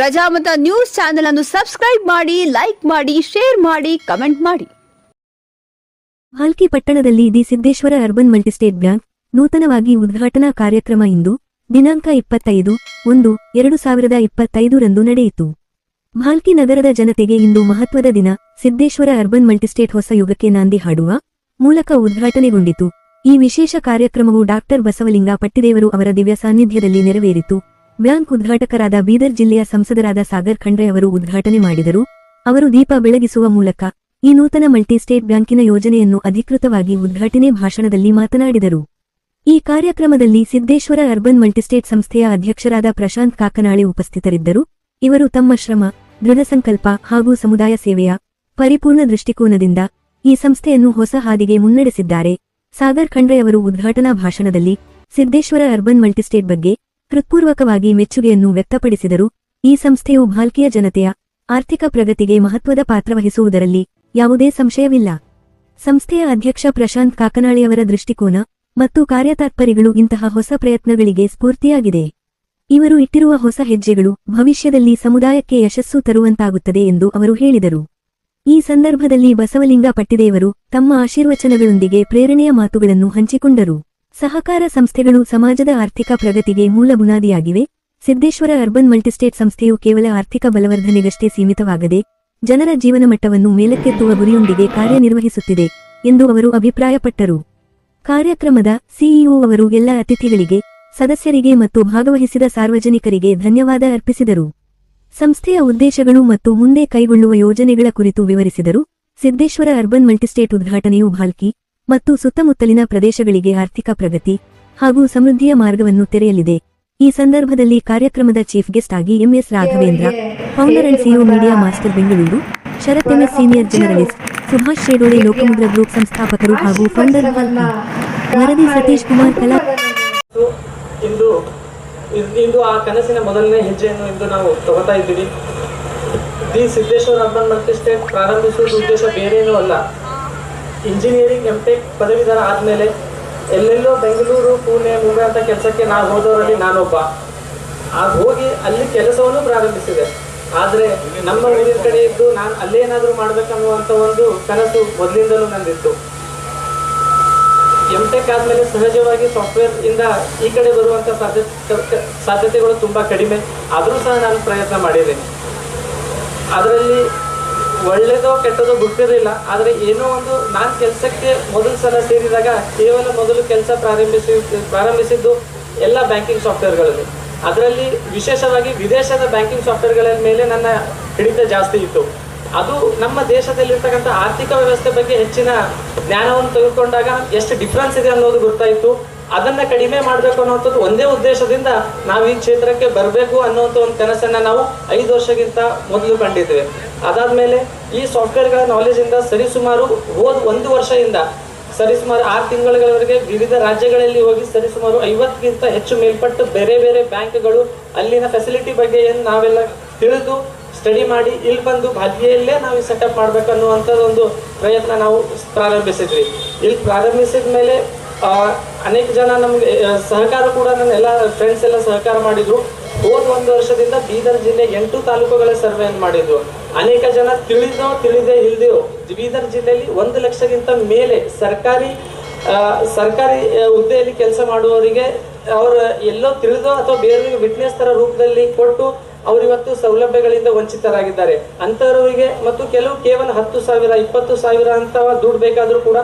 Prajamata news channel ಅನ್ನು subscribe ಮಾಡಿ, like ಮಾಡಿ, ಶೇರ್ ಮಾಡಿ, ಕಮೆಂಟ್ ಮಾಡಿ. ಹಾಲ್ಕಿ ಪಟ್ಟಣದಲ್ಲಿ the Siddeshwara urban multistate bank ನೂತನವಾಗಿ ಉದ್ಘಾಟನಾ ಕಾರ್ಯಕ್ರಮ ಇಂದು ದಿನಾಂಕ ಇಪ್ಪತ್ತೈದು ಒಂದು ಎರಡು ಸಾವಿರದ ಇಪ್ಪತ್ತೈದರಂದು ನಡೆಯಿತು. ಭಾಲ್ಕಿ ನಗರದ ಜನತೆಗೆ ಇಂದು ಮಹತ್ವದ ದಿನ. ಸಿದ್ದೇಶ್ವರ ಅರ್ಬನ್ ಮಲ್ಟಿಸ್ಟೇಟ್ ಹೊಸ ಯುಗಕ್ಕೆ ನಾಂದಿ ಹಾಡುವ ಮೂಲಕ ಉದ್ಘಾಟನೆಗೊಂಡಿತು. ಈ ವಿಶೇಷ ಕಾರ್ಯಕ್ರಮವು ಡಾಕ್ಟರ್ ಬಸವಲಿಂಗ ಪಟ್ಟಿದೇವರು ಅವರ ದಿವ್ಯ ಸಾನ್ನಿಧ್ಯದಲ್ಲಿ ನೆರವೇರಿತು. ಬ್ಯಾಂಕ್ ಉದ್ಘಾಟಕರಾದ ಬೀದರ್ ಜಿಲ್ಲೆಯ ಸಂಸದರಾದ ಸಾಗರ್ ಖಂಡ್ರೆ ಅವರು ಉದ್ಘಾಟನೆ ಮಾಡಿದರು. ಅವರು ದೀಪ ಬೆಳಗಿಸುವ ಮೂಲಕ ಈ ನೂತನ ಮಲ್ಟಿ ಸ್ಟೇಟ್ ಬ್ಯಾಂಕಿನ ಯೋಜನೆಯನ್ನು ಅಧಿಕೃತವಾಗಿ ಉದ್ಘಾಟನೆ ಭಾಷಣದಲ್ಲಿ ಮಾತನಾಡಿದರು. ಈ ಕಾರ್ಯಕ್ರಮದಲ್ಲಿ ಸಿದ್ದೇಶ್ವರ ಅರ್ಬನ್ ಮಲ್ಟಿಸ್ಟೇಟ್ ಸಂಸ್ಥೆಯ ಅಧ್ಯಕ್ಷರಾದ ಪ್ರಶಾಂತ್ ಕಾಕನಾಳೆ ಉಪಸ್ಥಿತರಿದ್ದರು. ಇವರು ತಮ್ಮ ಶ್ರಮ, ದೃಢ ಸಂಕಲ್ಪ ಹಾಗೂ ಸಮುದಾಯ ಸೇವೆಯ ಪರಿಪೂರ್ಣ ದೃಷ್ಟಿಕೋನದಿಂದ ಈ ಸಂಸ್ಥೆಯನ್ನು ಹೊಸ ಹಾದಿಗೆ ಮುನ್ನಡೆಸಿದ್ದಾರೆ. ಸಾಗರ್ ಖಂಡ್ರೆ ಅವರು ಉದ್ಘಾಟನಾ ಭಾಷಣದಲ್ಲಿ ಸಿದ್ದೇಶ್ವರ ಅರ್ಬನ್ ಮಲ್ಟಿಸ್ಟೇಟ್ ಬಗ್ಗೆ ಹೃತ್ಪೂರ್ವಕವಾಗಿ ಮೆಚ್ಚುಗೆಯನ್ನು ವ್ಯಕ್ತಪಡಿಸಿದರು. ಈ ಸಂಸ್ಥೆಯು ಭಾಲ್ಕಿಯ ಜನತೆಯ ಆರ್ಥಿಕ ಪ್ರಗತಿಗೆ ಮಹತ್ವದ ಪಾತ್ರವಹಿಸುವುದರಲ್ಲಿ ಯಾವುದೇ ಸಂಶಯವಿಲ್ಲ. ಸಂಸ್ಥೆಯ ಅಧ್ಯಕ್ಷ ಪ್ರಶಾಂತ್ ಕಾಕನಾಳಿಯವರ ದೃಷ್ಟಿಕೋನ ಮತ್ತು ಕಾರ್ಯತಾತ್ಪರ್ಯಗಳು ಇಂತಹ ಹೊಸ ಪ್ರಯತ್ನಗಳಿಗೆ ಸ್ಫೂರ್ತಿಯಾಗಿದೆ. ಇವರು ಇಟ್ಟಿರುವ ಹೊಸ ಹೆಜ್ಜೆಗಳು ಭವಿಷ್ಯದಲ್ಲಿ ಸಮುದಾಯಕ್ಕೆ ಯಶಸ್ಸು ತರುವಂತಾಗುತ್ತದೆ ಎಂದು ಅವರು ಹೇಳಿದರು. ಈ ಸಂದರ್ಭದಲ್ಲಿ ಬಸವಲಿಂಗ ಪಟ್ಟಿದೇವರು ತಮ್ಮ ಆಶೀರ್ವಚನಗಳೊಂದಿಗೆ ಪ್ರೇರಣೆಯ ಮಾತುಗಳನ್ನು ಹಂಚಿಕೊಂಡರು. ಸಹಕಾರ ಸಂಸ್ಥೆಗಳು ಸಮಾಜದ ಆರ್ಥಿಕ ಪ್ರಗತಿಗೆ ಮೂಲ ಬುನಾದಿಯಾಗಿವೆ. ಸಿದ್ದೇಶ್ವರ ಅರ್ಬನ್ ಮಲ್ಟಿಸ್ಟೇಟ್ ಸಂಸ್ಥೆಯು ಕೇವಲ ಆರ್ಥಿಕ ಬಲವರ್ಧನೆಗಷ್ಟೇ ಸೀಮಿತವಾಗದೆ, ಜನರ ಜೀವನ ಮಟ್ಟವನ್ನು ಮೇಲಕ್ಕೆತ್ತುವ ಗುರಿಯೊಂದಿಗೆ ಕಾರ್ಯನಿರ್ವಹಿಸುತ್ತಿದೆ ಎಂದು ಅವರು ಅಭಿಪ್ರಾಯಪಟ್ಟರು. ಕಾರ್ಯಕ್ರಮದ ಸಿಇಒ ಅವರು ಎಲ್ಲ ಅತಿಥಿಗಳಿಗೆ, ಸದಸ್ಯರಿಗೆ ಮತ್ತು ಭಾಗವಹಿಸಿದ ಸಾರ್ವಜನಿಕರಿಗೆ ಧನ್ಯವಾದ ಅರ್ಪಿಸಿದರು. ಸಂಸ್ಥೆಯ ಉದ್ದೇಶಗಳು ಮತ್ತು ಮುಂದೆ ಕೈಗೊಳ್ಳುವ ಯೋಜನೆಗಳ ಕುರಿತು ವಿವರಿಸಿದರು. ಸಿದ್ದೇಶ್ವರ ಅರ್ಬನ್ ಮಲ್ಟಿಸ್ಟೇಟ್ ಉದ್ಘಾಟನೆಯು ಭಾಲ್ಕಿ ಮತ್ತು ಸುತ್ತಮುತ್ತಲಿನ ಪ್ರದೇಶಗಳಿಗೆ ಆರ್ಥಿಕ ಪ್ರಗತಿ ಹಾಗೂ ಸಮೃದ್ಧಿಯ ಮಾರ್ಗವನ್ನು ತೆರೆಯಲಿದೆ. ಈ ಸಂದರ್ಭದಲ್ಲಿ ಕಾರ್ಯಕ್ರಮದ ಚೀಫ್ ಗೆಸ್ಟ್ ಆಗಿ MS Raghavendra founder and CEO media master Bengaluru Sharath MS senior journalist Subhash Shedole Lokamudra group ಸಂಸ್ಥಾಪಕರು ಹಾಗೂ ಫೌಂಡರ್ ವರದಿ ಸತೀಶ್ ಕುಮಾರ್ ಕಲಾ ಇಂದು, ಇದ್- ಆ ಕನಸಿನ ಮೊದಲನೇ ಹೆಜ್ಜೆಯನ್ನು ಇಂದು ನಾವು ತಗೋತಾ ಇದ್ದೀವಿ. ದಿ ಸಿದ್ದೇಶ್ವರ ಅರ್ಬನ್ ಮಲ್ಟಿ ಪ್ರಾರಂಭಿಸುವ ಉದ್ದೇಶ ಬೇರೇನೂ ಅಲ್ಲ. ಇಂಜಿನಿಯರಿಂಗ್ ಎಂ ಟೆಕ್ ಪದವೀಧರ ಆದಮೇಲೆ ಎಲ್ಲೆಲ್ಲೋ ಬೆಂಗಳೂರು, ಪುಣೆ, ಮುಂಬೈ ಅಂತ ಕೆಲಸಕ್ಕೆ ನಾನು ಹೋದವರಲ್ಲಿ ನಾನೊಬ್ಬ. ಆಗ ಹೋಗಿ ಅಲ್ಲಿ ಕೆಲಸವನ್ನು ಪ್ರಾರಂಭಿಸಿದೆ. ಆದರೆ ನಮ್ಮ ಊರಿನ ಕಡೆ ಇದ್ದು ನಾನು ಅಲ್ಲೇನಾದರೂ ಮಾಡಬೇಕನ್ನುವಂಥ ಒಂದು ಕನಸು ಮೊದಲಿಂದಲೂ ನಂದಿತ್ತು. ಎಂ ಟೆಕ್ ಆದಮೇಲೆ ಸಹಜವಾಗಿ ಸಾಫ್ಟ್ವೇರ್ ಇಂದ ಈ ಕಡೆ ಬರುವಂಥ ಸಾಧ್ಯತೆ ಸಾಧ್ಯತೆಗಳು ತುಂಬ ಕಡಿಮೆ. ಆದರೂ ಸಹ ನಾನು ಪ್ರಯತ್ನ ಮಾಡಿದ್ದೇನೆ ಅದರಲ್ಲಿ ಒಳ್ಳೆಯದೋ ಕೆಟ್ಟದೋ ಗೊತ್ತಿರಲಿಲ್ಲ ಆದರೆ ಏನೋ ಒಂದು ನಾನು ಕೆಲಸಕ್ಕೆ ಮೊದಲು ಸಲ ಸೇರಿದಾಗ ಕೇವಲ ಮೊದಲು ಕೆಲಸ ಪ್ರಾರಂಭಿಸಿ, ಪ್ರಾರಂಭಿಸಿದ್ದು ಎಲ್ಲ ಬ್ಯಾಂಕಿಂಗ್ ಸಾಫ್ಟ್ವೇರ್ಗಳಲ್ಲಿ. ಅದರಲ್ಲಿ ವಿಶೇಷವಾಗಿ ವಿದೇಶದ ಬ್ಯಾಂಕಿಂಗ್ ಸಾಫ್ಟ್ವೇರ್ಗಳ ಮೇಲೆ ನನ್ನ ಹಿಡಿತ ಜಾಸ್ತಿ ಇತ್ತು. ಅದು ನಮ್ಮ ದೇಶದಲ್ಲಿರ್ತಕ್ಕಂಥ ಆರ್ಥಿಕ ವ್ಯವಸ್ಥೆ ಬಗ್ಗೆ ಹೆಚ್ಚಿನ ಜ್ಞಾನವನ್ನು ತೆಗೆದುಕೊಂಡಾಗ ಎಷ್ಟು ಡಿಫ್ರೆನ್ಸ್ ಇದೆ ಅನ್ನೋದು ಗೊತ್ತಾಯಿತು. ಅದನ್ನು ಕಡಿಮೆ ಮಾಡಬೇಕು ಅನ್ನೋಂಥದ್ದು ಒಂದೇ ಉದ್ದೇಶದಿಂದ ನಾವು ಈ ಕ್ಷೇತ್ರಕ್ಕೆ ಬರಬೇಕು ಅನ್ನೋಂಥ ಒಂದು ಕನಸನ್ನು ನಾವು ಐದು ವರ್ಷಕ್ಕಿಂತ ಮೊದಲು ಕಂಡಿದ್ದೇವೆ. ಅದಾದ್ಮೇಲೆ ಈ ಸಾಫ್ಟ್ವೇರ್ಗಳ ನಾಲೆಜಿಂದ ಸರಿಸುಮಾರು ಹೋದ ಒಂದು ವರ್ಷದಿಂದ ಸರಿಸುಮಾರು ಆರು ತಿಂಗಳವರೆಗೆ ವಿವಿಧ ರಾಜ್ಯಗಳಲ್ಲಿ ಹೋಗಿ ಸರಿಸುಮಾರು ಐವತ್ತಕ್ಕಿಂತ ಹೆಚ್ಚು ಮೇಲ್ಪಟ್ಟು ಬೇರೆ ಬೇರೆ ಬ್ಯಾಂಕ್ಗಳು ಅಲ್ಲಿನ ಫೆಸಿಲಿಟಿ ಬಗ್ಗೆ ಏನು ನಾವೆಲ್ಲ ತಿಳಿದು ಸ್ಟಡಿ ಮಾಡಿ ಇಲ್ಲಿ ಬಂದು ಭಾಗ್ಯಲ್ಲೇ ನಾವು ಸೆಟಪ್ ಮಾಡಬೇಕು ಒಂದು ಪ್ರಯತ್ನ ನಾವು ಪ್ರಾರಂಭಿಸಿದ್ವಿ. ಇಲ್ಲಿ ಪ್ರಾರಂಭಿಸಿದ ಮೇಲೆ ಅನೇಕ ಜನ ನಮಗೆ ಸಹಕಾರ ಕೂಡ ನನ್ನ ಎಲ್ಲ ಫ್ರೆಂಡ್ಸ್ ಎಲ್ಲ ಸಹಕಾರ ಮಾಡಿದ್ರು. ಹೋದ ಒಂದು ವರ್ಷದಿಂದ ಬೀದರ್ ಜಿಲ್ಲೆ ಎಂಟು ತಾಲೂಕುಗಳ ಸರ್ವೆಯನ್ನು ಮಾಡಿದ್ರು. ಅನೇಕ ಜನ ತಿಳಿದೋ ತಿಳಿದೇ ಇಲ್ದೋ ಬೀದರ್ ಜಿಲ್ಲೆಯಲ್ಲಿ ಒಂದು ಲಕ್ಷಕ್ಕಿಂತ ಮೇಲೆ ಸರ್ಕಾರಿ ಸರ್ಕಾರಿ ಹುದ್ದೆಯಲ್ಲಿ ಕೆಲಸ ಮಾಡುವವರಿಗೆ ಅವರು ಎಲ್ಲೋ ತಿಳಿದೋ ಅಥವಾ ಬೇರೆಯವರಿಗೆ ವಿಟ್ನೆಸ್ ತರ ರೂಪದಲ್ಲಿ ಕೊಟ್ಟು ಅವರು ಇವತ್ತು ಸೌಲಭ್ಯಗಳಿಂದ ವಂಚಿತರಾಗಿದ್ದಾರೆ. ಅಂತವರಿಗೆ ಮತ್ತು ಕೆಲವು ಕೇವಲ ಹತ್ತು ಸಾವಿರ, ಇಪ್ಪತ್ತು ಸಾವಿರ ಅಂತ ದುಡ್ಡು ಬೇಕಾದರೂ ಕೂಡ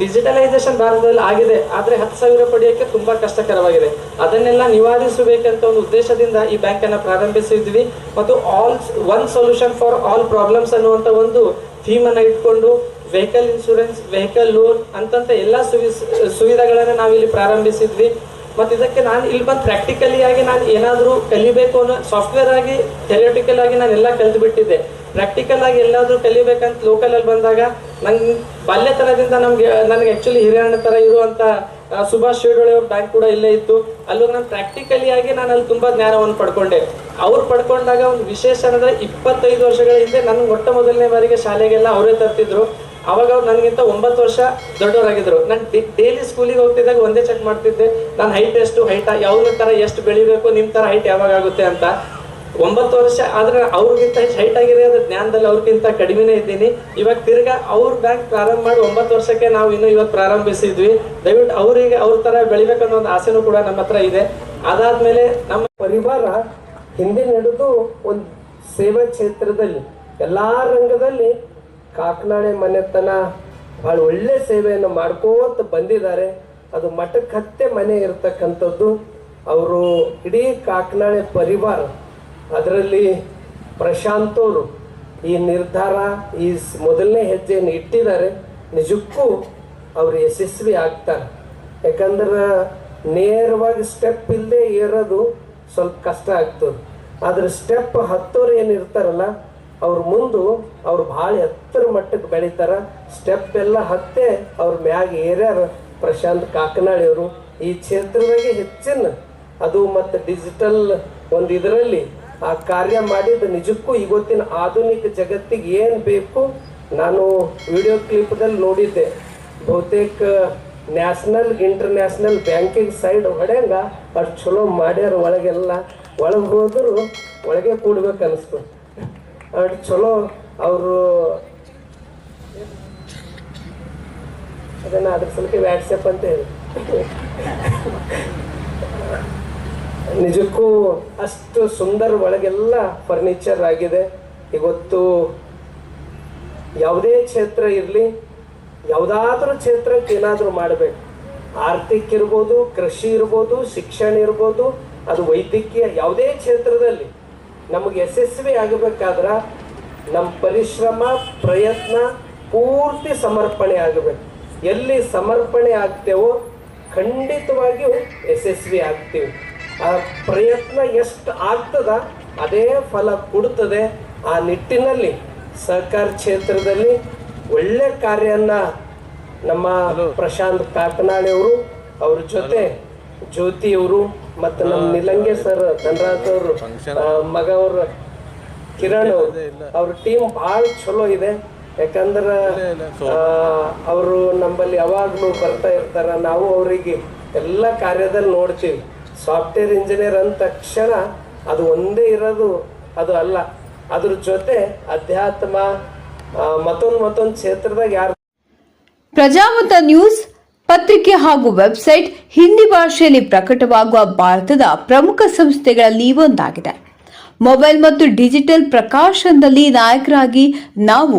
ಡಿಜಿಟಲೈಸೇಷನ್ ಭಾರತದಲ್ಲಿ ಆಗಿದೆ, ಆದರೆ ಹತ್ತು ಸಾವಿರ ಪಡೆಯೋಕ್ಕೆ ತುಂಬ ಕಷ್ಟಕರವಾಗಿದೆ. ಅದನ್ನೆಲ್ಲ ನಿವಾರಿಸಬೇಕಂತ ಒಂದು ಉದ್ದೇಶದಿಂದ ಈ ಬ್ಯಾಂಕನ್ನು ಪ್ರಾರಂಭಿಸಿದ್ವಿ. ಮತ್ತು all one solution for all problems ಅನ್ನುವಂಥ ಒಂದು ಥೀಮ್ ಅನ್ನು ಇಟ್ಕೊಂಡು ವೆಹಿಕಲ್ ಇನ್ಶೂರೆನ್ಸ್ ವೆಹಿಕಲ್ ಲೋನ್ ಅಂತಂತ ಎಲ್ಲ ಸುವಿ, ಸುವಿಧೆಗಳನ್ನು ನಾವಿಲ್ಲಿ ಪ್ರಾರಂಭಿಸಿದ್ವಿ. ಮತ್ತು ಇದಕ್ಕೆ ನಾನು ಇಲ್ಲಿ ಬಂದು ಪ್ರಾಕ್ಟಿಕಲಿ ಆಗಿ ನಾನು ಏನಾದರೂ ಕಲಿಬೇಕು ಅನ್ನೋ ಸಾಫ್ಟ್ವೇರ್ ಆಗಿ ಥೆರಿಯೋಟಿಕಲ್ ಆಗಿ ನಾನು ಎಲ್ಲ ಕಲಿತು ಬಿಟ್ಟಿದ್ದೆ ಪ್ರಾಕ್ಟಿಕಲ್ ಆಗಿ ಎಲ್ಲಾದರೂ ಕಲಿಬೇಕಂತ ಲೋಕಲಲ್ಲಿ ಬಂದಾಗ ನಂಗೆ ಬಾಲ್ಯತನದಿಂದ ನಮ್ಗೆ ನನಗೆ ಆ್ಯಕ್ಚುಲಿ ಹಿರಿಯಣ್ಣ ತರ ಇರುವಂತ ಆ, ಸುಭಾಷ್ ಶಿರೋಳಿ ಅವ್ರ ಬ್ಯಾಂಕ್ ಕೂಡ ಇಲ್ಲೇ ಇತ್ತು. ಅಲ್ಲೂ ನಾನು ಪ್ರಾಕ್ಟಿಕಲಿ ಆಗಿ ನಾನು ಅಲ್ಲಿ ತುಂಬಾ ಜ್ಞಾನವನ್ನು ಪಡ್ಕೊಂಡೆ. ಅವ್ರು ಪಡ್ಕೊಂಡಾಗ ಒಂದು ವಿಶೇಷ ಅಂದ್ರೆ ಇಪ್ಪತ್ತೈದು ವರ್ಷಗಳ ಹಿಂದೆ ನನ್ನ ಮೊಟ್ಟ ಮೊದಲನೇ ಬಾರಿಗೆ ಶಾಲೆಗೆಲ್ಲ ಅವರೇ ತರ್ತಿದ್ರು. ಅವಾಗ ಅವ್ರು ನನಗಿಂತ ಒಂಬತ್ತು ವರ್ಷ ದೊಡ್ಡವರಾಗಿದ್ರು. ನಾನು ಡೈಲಿ ಸ್ಕೂಲಿಗೆ ಹೋಗ್ತಿದ್ದಾಗ ಒಂದೇ ಚೆಕ್ ಮಾಡ್ತಿದ್ದೆ. ನಾನು ಹೈಟ್ ಎಷ್ಟು ಹೈಟ್ ಯಾವ ತರ ಎಷ್ಟು ಬೆಳಿಬೇಕು ನಿಮ್ಮ ತರ ಹೈಟ್ ಯಾವಾಗ ಆಗುತ್ತೆ ಅಂತ. ಒಂಬತ್ತು ವರ್ಷ ಆದ್ರೆ ಅವ್ರಿಗಿಂತ ಹೈಟ್ ಆಗಿದೆ ಅದ್ರ ಜ್ಞಾನದಲ್ಲಿ ಅವ್ರಿಗಿಂತ ಕಡಿಮೆನೇ ಇದ್ದೀನಿ. ಇವಾಗ ತಿರ್ಗಾ ಅವ್ರ ಬ್ಯಾಂಕ್ ಪ್ರಾರಂಭ ಮಾಡಿ ಒಂಬತ್ತು ವರ್ಷಕ್ಕೆ ನಾವು ಇನ್ನು ಇವತ್ತು ಪ್ರಾರಂಭಿಸಿದ್ವಿ. ದಯವಿಟ್ಟು ಅವರಿಗೆ ಅವ್ರ ತರ ಬೆಳಿಬೇಕನ್ನೋ ಒಂದು ಆಸೆನೂ ಕೂಡ ನಮ್ಮ ಹತ್ರ ಇದೆ. ಅದಾದ್ಮೇಲೆ ನಮ್ಮ ಪರಿವಾರ ಹಿಂದೆ ನಡೆದು ಒಂದು ಸೇವಾ ಕ್ಷೇತ್ರದಲ್ಲಿ, ಎಲ್ಲಾ ರಂಗದಲ್ಲಿ ಕಾಕನಾಳೆ ಮನೆತನ ಬಹಳ ಒಳ್ಳೆ ಸೇವೆಯನ್ನು ಮಾಡ್ಕೋತ ಬಂದಿದ್ದಾರೆ. ಅದು ಮಠಕ್ಕೆ ಹತ್ತೆ ಮನೆ ಇರತಕ್ಕಂಥದ್ದು. ಅವರು ಇಡೀ ಕಾಕನಾಳೆ ಪರಿವಾರ ಅದರಲ್ಲಿ ಪ್ರಶಾಂತ್ ಅವರು ಈ ನಿರ್ಧಾರ, ಈ ಮೊದಲನೇ ಹೆಜ್ಜೆಯನ್ನು ಇಟ್ಟಿದ್ದಾರೆ. ನಿಜಕ್ಕೂ ಅವರು ಯಶಸ್ವಿ ಆಗ್ತಾರೆ. ಯಾಕಂದ್ರೆ ನೇರವಾಗಿ ಸ್ಟೆಪ್ ಇಲ್ಲದೆ ಏರೋದು ಸ್ವಲ್ಪ ಕಷ್ಟ ಆಗ್ತದೆ. ಆದ್ರೆ ಸ್ಟೆಪ್ ಹತ್ತೋರು ಏನಿರ್ತಾರಲ್ಲ, ಅವ್ರ ಮುಂದೆ ಅವ್ರು ಭಾಳ ಎತ್ತರ ಮಟ್ಟಕ್ಕೆ ಬೆಳೀತಾರೆ. ಸ್ಟೆಪ್ ಎಲ್ಲ ಹತ್ತೆ ಅವ್ರ ಮ್ಯಾಗ ಏರ್ಯಾರ ಪ್ರಶಾಂತ್ ಕಾಕನಾಳಿಯವರು ಈ ಕ್ಷೇತ್ರದಾಗೆ ಹೆಚ್ಚಿನ ಅದು ಮತ್ತು ಡಿಜಿಟಲ್ ಒಂದು ಇದರಲ್ಲಿ ಆ ಕಾರ್ಯ ಮಾಡಿದ ನಿಜಕ್ಕೂ ಇವತ್ತಿನ ಆಧುನಿಕ ಜಗತ್ತಿಗೆ ಏನು ಬೇಕು ನಾನು ವಿಡಿಯೋ ಕ್ಲಿಪ್ದಲ್ಲಿ ನೋಡಿದ್ದೆ. ಬಹುತೇಕ ನ್ಯಾಷನಲ್, ಇಂಟರ್ನ್ಯಾಷನಲ್ ಬ್ಯಾಂಕಿಂಗ್ ಸೈಡ್ ಹೊಡೆಯಂಗ ಅಷ್ಟು ಚಲೋ ಮಾಡ್ಯಾರ ಒಳಗೆಲ್ಲ. ಒಳಗೆ ಹೋದರೂ ಒಳಗೆ ಕೂಡ್ಬೇಕು ಅನಿಸ್ತು. ಅಷ್ಟು ಚಲೋ ಅವರು ಅದನ್ನು ಅದ್ರ ಸಲಕ್ಕೆ ವ್ಯಾಟ್ಸಪ್ ಅಂತ ಹೇಳಿ. ನಿಜಕ್ಕೂ ಅಷ್ಟು ಸುಂದರ ಒಳಗೆಲ್ಲ ಫರ್ನಿಚರ್ ಆಗಿದೆ. ಇವತ್ತು ಯಾವುದೇ ಕ್ಷೇತ್ರ ಇರಲಿ, ಯಾವುದಾದ್ರೂ ಕ್ಷೇತ್ರಕ್ಕೆ ಏನಾದರೂ ಮಾಡಬೇಕು. ಆರ್ಥಿಕ ಇರ್ಬೋದು, ಕೃಷಿ ಇರ್ಬೋದು, ಶಿಕ್ಷಣ ಇರ್ಬೋದು, ಅದು ವೈದ್ಯಕೀಯ ಯಾವುದೇ ಕ್ಷೇತ್ರದಲ್ಲಿ ನಮಗೆ ಯಶಸ್ವಿ ಆಗಬೇಕಾದ್ರೆ ನಮ್ಮ ಪರಿಶ್ರಮ, ಪ್ರಯತ್ನ ಪೂರ್ತಿ ಸಮರ್ಪಣೆ ಆಗಬೇಕು. ಎಲ್ಲಿ ಸಮರ್ಪಣೆ ಆಗ್ತೇವೋ ಖಂಡಿತವಾಗಿಯೂ ಯಶಸ್ವಿ ಆಗ್ತೀವಿ. ಪ್ರಯತ್ನ ಎಷ್ಟು ಆಗ್ತದ ಅದೇ ಫಲ ಕೊಡುತ್ತದೆ ಆ ನಿಟ್ಟಿನಲ್ಲಿ ಸಹಕಾರ ಕ್ಷೇತ್ರದಲ್ಲಿ ಒಳ್ಳೆ ಕಾರ್ಯನ್ನ ನಮ್ಮ ಪ್ರಶಾಂತ್ ಕಾಕನಾಳಿ ಅವರು ಅವ್ರ ಜೊತೆ ಜ್ಯೋತಿ ಅವರು ಮತ್ತು ನಮ್ಮ ನಿಲಂಗೆ ಸರ್ ಧನರಾಜ್ ಅವರು ಮಗ ಅವರು ಕಿರಣ್ ಅವರು. ಅವ್ರ ಟೀಮ್ ಭಾಳ ಚಲೋ ಇದೆ. ಯಾಕಂದ್ರೆ ಅವರು ನಮ್ಮಲ್ಲಿ ಯಾವಾಗಲೂ ಬರ್ತಾ ಇರ್ತಾರ. ನಾವು ಅವರಿಗೆ ಎಲ್ಲ ಕಾರ್ಯದಲ್ಲಿ ನೋಡ್ತೀವಿ. ಸಾಫ್ಟ್ವೇರ್ ಇಂಜಿನಿಯರ್ ಅಂದ ತಕ್ಷಣ ಅದು ಒಂದೇ ಇರೋದು, ಅದು ಅಲ್ಲ. ಅದ್ರ ಜೊತೆ ಅಧ್ಯಾತ್ಮ ಮತ್ತೊಂದು ಮತ್ತೊಂದ್ ಕ್ಷೇತ್ರದಾಗ ಯಾರು ಪ್ರಜಾಮತ ನ್ಯೂಸ್, ಪತ್ರಿಕೆ ಹಾಗೂ ವೆಬ್ಸೈಟ್ ಹಿಂದಿ ಭಾಷೆಯಲ್ಲಿ ಪ್ರಕಟವಾಗುವ ಭಾರತದ ಪ್ರಮುಖ ಸಂಸ್ಥೆಗಳಲ್ಲಿ ಒಂದಾಗಿದೆ. ಮೊಬೈಲ್ ಮತ್ತು ಡಿಜಿಟಲ್ ಪ್ರಕಾಶನದಲ್ಲಿ ನಾಯಕರಾಗಿ ನಾವು